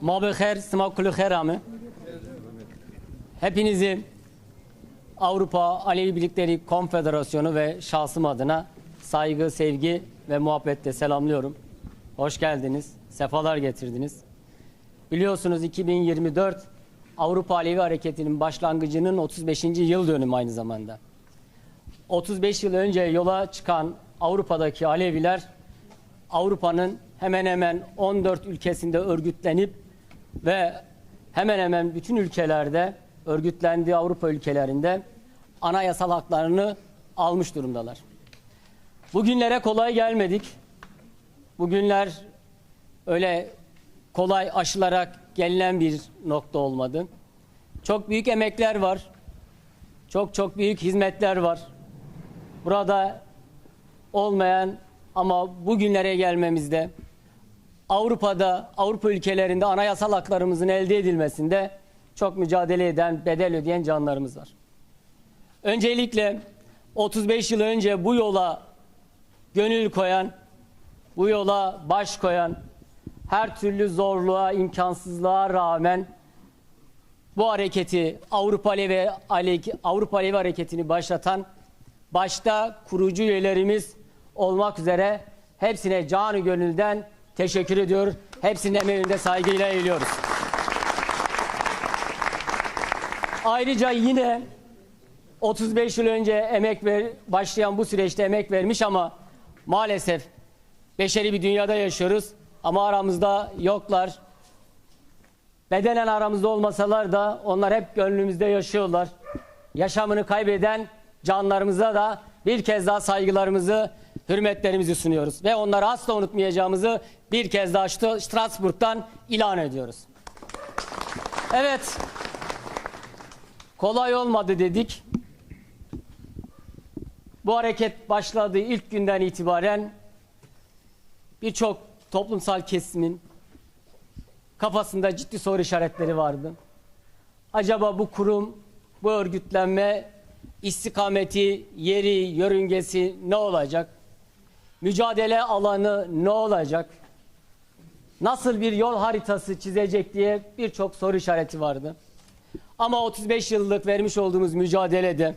Mabekher, smakulu herami. Hepinizi Avrupa Alevi Birlikleri Konfederasyonu ve şahsım adına saygı, sevgi ve muhabbetle selamlıyorum. Hoş geldiniz, sefalar getirdiniz. Biliyorsunuz 2024 Avrupa Alevi Hareketi'nin başlangıcının 35. yıl dönümü aynı zamanda. 35 yıl önce yola çıkan Avrupa'daki Aleviler Avrupa'nın hemen hemen 14 ülkesinde örgütlenip ve hemen hemen bütün ülkelerde örgütlendiği Avrupa ülkelerinde anayasal haklarını almış durumdalar. Bugünlere kolay gelmedik. Bugünler öyle kolay aşılarak gelinen bir nokta olmadı. Çok büyük emekler var. Çok çok büyük hizmetler var. Burada olmayan ama bugünlere gelmemizde Avrupa'da, Avrupa ülkelerinde anayasal haklarımızın elde edilmesinde çok mücadele eden, bedel ödeyen canlarımız var. Öncelikle 35 yıl önce bu yola gönül koyan, bu yola baş koyan, her türlü zorluğa, imkansızlığa rağmen bu hareketi Avrupa Alevi, Avrupa Alevi hareketini başlatan başta kurucu üyelerimiz olmak üzere hepsine canı gönülden teşekkür ediyor. Hepsinin emeğinde saygıyla eğiliyoruz. Ayrıca yine 35 yıl önce emek ver, başlayan bu süreçte emek vermiş ama maalesef beşeri bir dünyada yaşıyoruz ama aramızda yoklar. Bedenen aramızda olmasalar da onlar hep gönlümüzde yaşıyorlar. Yaşamını kaybeden canlarımıza da bir kez daha saygılarımızı, hürmetlerimizi sunuyoruz. Ve onları asla unutmayacağımızı bir kez daha Strasbourg'dan ilan ediyoruz. Evet, kolay olmadı dedik. Bu hareket başladığı ilk günden itibaren birçok toplumsal kesimin kafasında ciddi soru işaretleri vardı. Acaba bu kurum, bu örgütlenme istikameti, yeri, yörüngesi ne olacak? Mücadele alanı ne olacak? Nasıl bir yol haritası çizecek diye birçok soru işareti vardı. Ama 35 yıllık vermiş olduğumuz mücadelede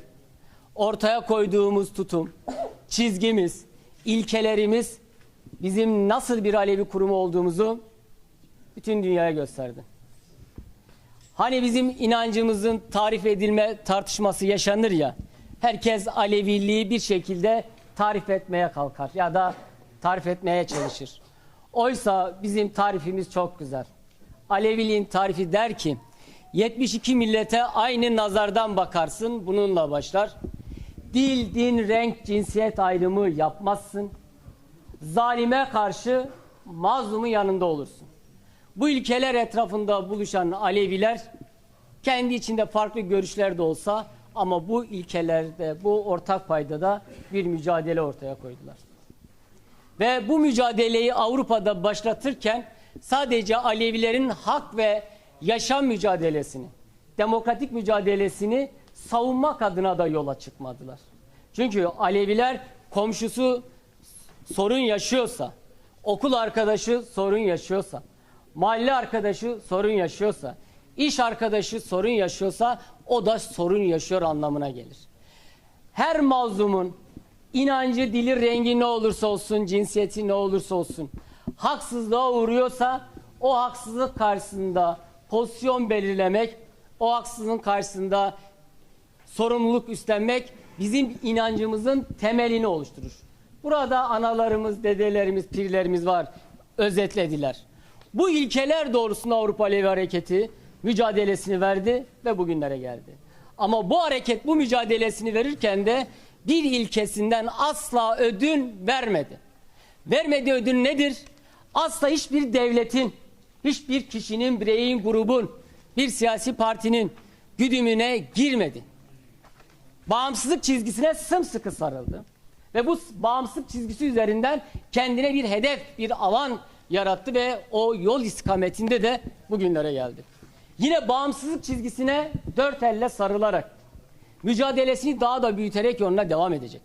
ortaya koyduğumuz tutum, çizgimiz, ilkelerimiz bizim nasıl bir Alevi kurumu olduğumuzu bütün dünyaya gösterdi. Hani bizim inancımızın tarif edilme tartışması yaşanır ya. Herkes Aleviliği bir şekilde tarif etmeye kalkar ya da tarif etmeye çalışır. Oysa bizim tarifimiz çok güzel. Aleviliğin tarifi der ki 72 millete aynı nazardan bakarsın bununla başlar. Dil, din, renk, cinsiyet ayrımı yapmazsın. Zalime karşı mazlumun yanında olursun. Bu ilkeler etrafında buluşan Aleviler kendi içinde farklı görüşler de olsa ama bu ilkelerde, bu ortak paydada bir mücadele ortaya koydular. Ve bu mücadeleyi Avrupa'da başlatırken sadece Alevilerin hak ve yaşam mücadelesini, demokratik mücadelesini savunmak adına da yola çıkmadılar. Çünkü Aleviler komşusu sorun yaşıyorsa, okul arkadaşı sorun yaşıyorsa, mahalle arkadaşı sorun yaşıyorsa, iş arkadaşı sorun yaşıyorsa o da sorun yaşıyor anlamına gelir. Her mazlumun inancı, dili, rengi ne olursa olsun, cinsiyeti ne olursa olsun haksızlığa uğruyorsa o haksızlık karşısında pozisyon belirlemek, o haksızlığın karşısında sorumluluk üstlenmek bizim inancımızın temelini oluşturur. Burada analarımız, dedelerimiz, pirlerimiz var. Özetlediler. Bu ilkeler doğrusunda Avrupa Alevi Hareketi mücadelesini verdi ve bugünlere geldi. Ama bu hareket bu mücadelesini verirken de bir ilkesinden asla ödün vermedi. Vermediği ödün nedir? Asla hiçbir devletin, hiçbir kişinin, bireyin, grubun, bir siyasi partinin güdümüne girmedi. Bağımsızlık çizgisine sımsıkı sarıldı. Ve bu bağımsızlık çizgisi üzerinden kendine bir hedef, bir alan yarattı ve o yol istikametinde de bugünlere geldi. Yine bağımsızlık çizgisine dört elle sarılarak mücadelesini daha da büyüterek yoluna devam edecek.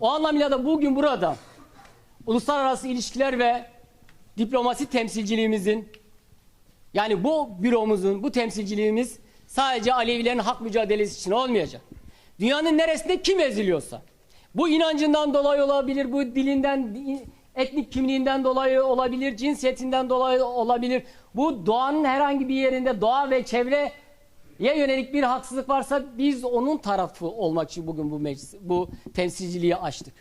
O anlamıyla da bugün burada uluslararası ilişkiler ve diplomasi temsilciliğimizin Yani bu büromuzun, bu temsilciliğimiz sadece Alevilerin hak mücadelesi için olmayacak. Dünyanın neresinde kim eziliyorsa, bu inancından dolayı olabilir, bu dilinden, etnik kimliğinden dolayı olabilir, cinsiyetinden dolayı olabilir. Bu doğanın herhangi bir yerinde doğa ve çevreye yönelik bir haksızlık varsa biz onun tarafı olmak için bugün bu meclis, bu temsilciliği açtık.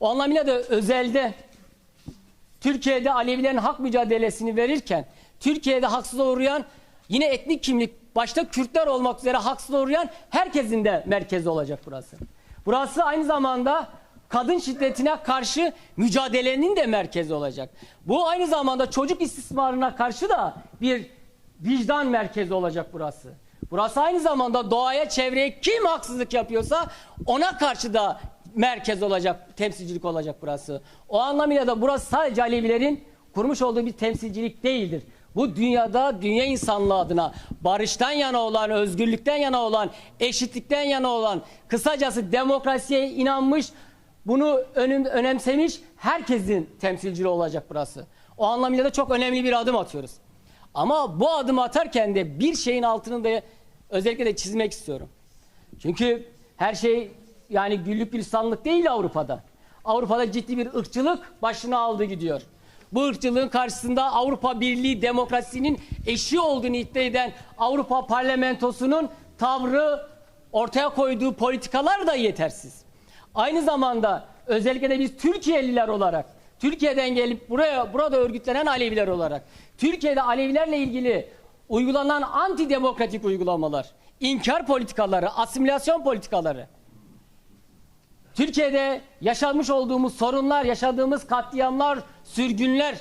O anlamıyla da özelde Türkiye'de Alevilerin hak mücadelesini verirken Türkiye'de haksızlığa uğrayan yine etnik kimlik başta Kürtler olmak üzere haksızlığa uğrayan herkesin de merkezi olacak burası. Burası aynı zamanda kadın şiddetine karşı mücadelenin de merkezi olacak. Bu aynı zamanda çocuk istismarına karşı da bir vicdan merkezi olacak burası. Burası aynı zamanda doğaya, çevreye kim haksızlık yapıyorsa ona karşı da merkez olacak, temsilcilik olacak burası. O anlamıyla da burası sadece Alevilerin kurmuş olduğu bir temsilcilik değildir. Bu dünyada dünya insanlığı adına barıştan yana olan, özgürlükten yana olan, eşitlikten yana olan, kısacası demokrasiye inanmış, bunu önüm, önemsemiş herkesin temsilciliği olacak burası. O anlamıyla da çok önemli bir adım atıyoruz. Ama bu adımı atarken de bir şeyin altını da özellikle de çizmek istiyorum. Çünkü her şey yani güllük gülistanlık değil Avrupa'da. Avrupa'da ciddi bir ırkçılık başına aldı gidiyor. Bu ırkçılığın karşısında Avrupa Birliği demokrasinin eşi olduğunu iddia eden Avrupa Parlamentosu'nun tavrı ortaya koyduğu politikalar da yetersiz. Aynı zamanda özellikle de biz Türkiye'liler olarak Türkiye'den gelip buraya burada örgütlenen Aleviler olarak Türkiye'de Alevilerle ilgili uygulanan antidemokratik uygulamalar, inkar politikaları, asimilasyon politikaları Türkiye'de yaşanmış olduğumuz sorunlar, yaşadığımız katliamlar, sürgünler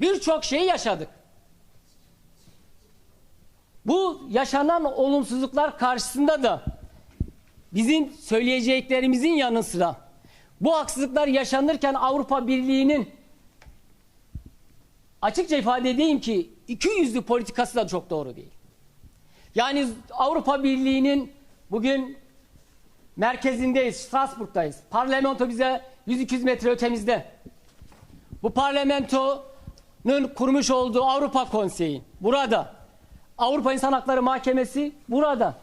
birçok şeyi yaşadık. Bu yaşanan olumsuzluklar karşısında da bizim söyleyeceklerimizin yanı sıra bu haksızlıklar yaşanırken Avrupa Birliği'nin açıkça ifade edeyim ki iki yüzlü politikası da çok doğru değil. Yani Avrupa Birliği'nin bugün merkezindeyiz, Strasbourg'dayız. Parlamento bize 100-200 metre ötemizde. Bu parlamentonun kurmuş olduğu Avrupa Konseyi burada. Avrupa İnsan Hakları Mahkemesi burada.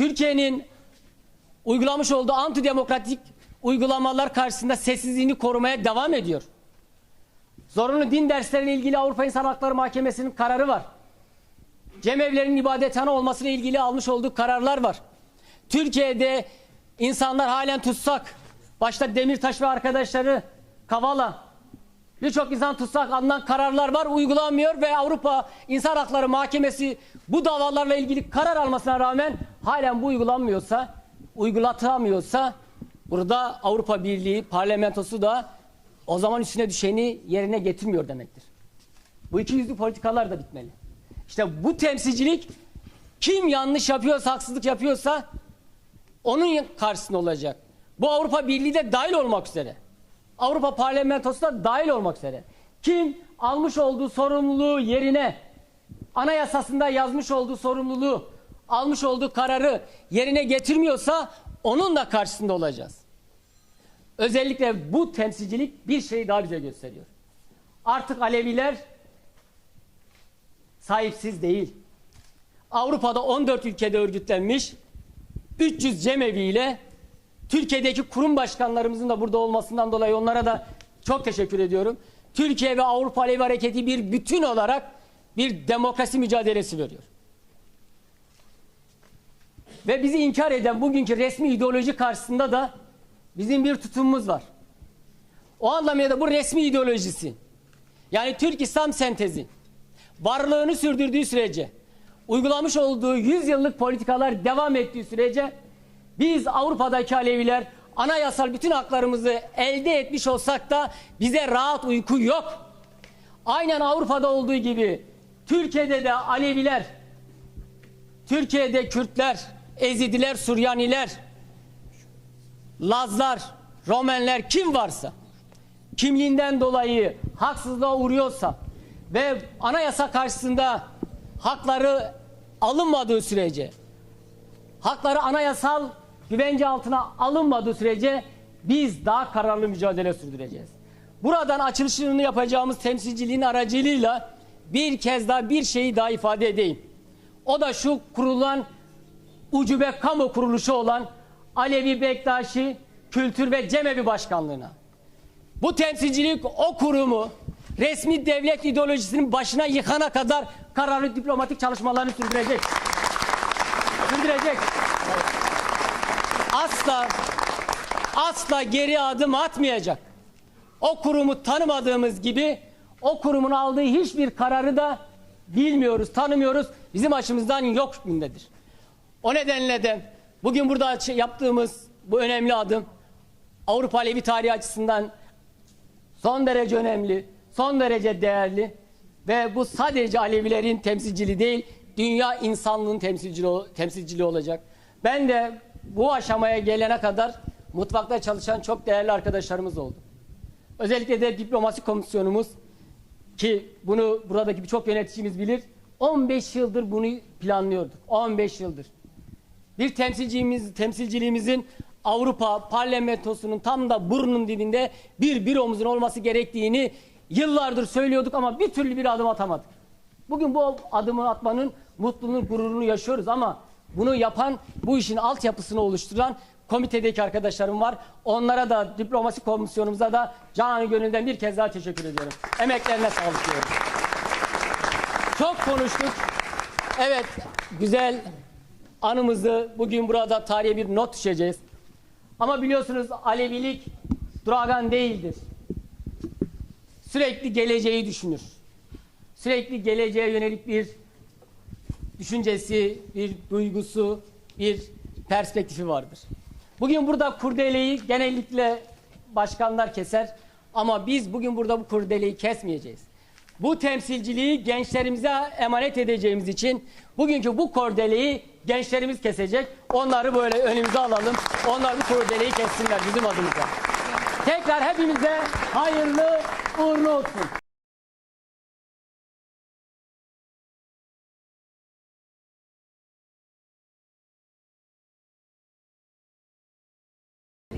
Türkiye'nin uygulamış olduğu antidemokratik uygulamalar karşısında sessizliğini korumaya devam ediyor. Zorunlu din dersleriyle ilgili Avrupa İnsan Hakları Mahkemesi'nin kararı var. Cemevlerinin ibadethane olmasıyla ilgili almış olduğu kararlar var. Türkiye'de insanlar halen tutsak, başta Demirtaş ve arkadaşları Kavala, birçok insan tutsak alınan kararlar var, uygulanmıyor ve Avrupa İnsan Hakları Mahkemesi bu davalarla ilgili karar almasına rağmen halen bu uygulanmıyorsa, uygulatamıyorsa burada Avrupa Birliği parlamentosu da o zaman üstüne düşeni yerine getirmiyor demektir. Bu iki yüzlü politikalar da bitmeli. İşte bu temsilcilik kim yanlış yapıyorsa, haksızlık yapıyorsa onun karşısında olacak. Bu Avrupa Birliği de dahil olmak üzere. Avrupa Parlamentosu da dahil olmak üzere. Kim almış olduğu sorumluluğu yerine anayasasında yazmış olduğu sorumluluğu almış olduğu kararı yerine getirmiyorsa onun da karşısında olacağız. Özellikle bu temsilcilik bir şeyi daha bize gösteriyor. Artık Aleviler sahipsiz değil. Avrupa'da 14 ülkede örgütlenmiş 300 cemevi ile Türkiye'deki kurum başkanlarımızın da burada olmasından dolayı onlara da çok teşekkür ediyorum. Türkiye ve Avrupa Alevi Hareketi bir bütün olarak bir demokrasi mücadelesi veriyor. Ve bizi inkar eden bugünkü resmi ideoloji karşısında da bizim bir tutumumuz var. O anlamda da bu resmi ideolojisi yani Türk İslam sentezi varlığını sürdürdüğü sürece uygulamış olduğu 100 yıllık politikalar devam ettiği sürece biz Avrupa'daki Aleviler anayasal bütün haklarımızı elde etmiş olsak da bize rahat uyku yok. Aynen Avrupa'da olduğu gibi Türkiye'de de Aleviler, Türkiye'de Kürtler, Ezidiler, Suryaniler, Lazlar, Romenler kim varsa kimliğinden dolayı haksızlığa uğruyorsa ve anayasa karşısında hakları alınmadığı sürece hakları anayasal güvence altına alınmadığı sürece biz daha kararlı mücadele sürdüreceğiz. Buradan açılışını yapacağımız temsilciliğin aracılığıyla bir kez daha bir şeyi daha ifade edeyim. O da şu kurulan ucube kamu kuruluşu olan Alevi Bektaşi Kültür ve Cemevi Başkanlığı'na. Bu temsilcilik o kurumu resmi devlet ideolojisinin başına yıkana kadar kararlı diplomatik çalışmalarını sürdürecek. Sürdürecek. Asla asla geri adım atmayacak. O kurumu tanımadığımız gibi o kurumun aldığı hiçbir kararı da bilmiyoruz, tanımıyoruz. Bizim açımızdan yok hükmündedir. O nedenle de bugün burada yaptığımız bu önemli adım Avrupa Alevi tarihi açısından son derece önemli, son derece değerli ve bu sadece Alevilerin temsilciliği değil, dünya insanlığın temsilciliği, temsilciliği olacak. Ben de bu aşamaya gelene kadar mutfakta çalışan çok değerli arkadaşlarımız oldu. Özellikle de diplomasi komisyonumuz ki bunu buradaki birçok yöneticimiz bilir. 15 yıldır bunu planlıyorduk. 15 yıldır. Bir temsilcimiz, temsilciliğimizin Avrupa parlamentosunun tam da burnunun dibinde bir büromuzun olması gerektiğini yıllardır söylüyorduk ama bir türlü bir adım atamadık. Bugün bu adımı atmanın mutluluğunu, gururunu yaşıyoruz ama bunu yapan, bu işin altyapısını oluşturan komitedeki arkadaşlarım var. Onlara da diplomasi komisyonumuza da canı gönülden bir kez daha teşekkür ediyorum. Emeklerine sağlık diyorum. Çok konuştuk. Evet, güzel anımızı bugün burada tarihe bir not düşeceğiz. Ama biliyorsunuz Alevilik duragan değildir. Sürekli geleceği düşünür. Sürekli geleceğe yönelik bir düşüncesi, bir duygusu, bir perspektifi vardır. Bugün burada kurdeleyi genellikle başkanlar keser ama biz bugün burada bu kurdeleyi kesmeyeceğiz. Bu temsilciliği gençlerimize emanet edeceğimiz için bugünkü bu kordeleyi gençlerimiz kesecek. Onları böyle önümüze alalım. Onlar bu kordeleyi kessinler bizim adımıza. Tekrar hepimize hayırlı uğurlu olsun.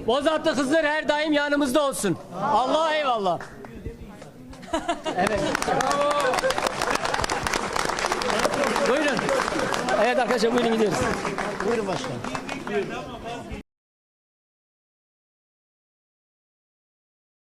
Bozatlı Hızır her daim yanımızda olsun. Allah eyvallah. evet. buyurun. Evet arkadaşlar buyurun gidiyoruz. Buyurun başkanım.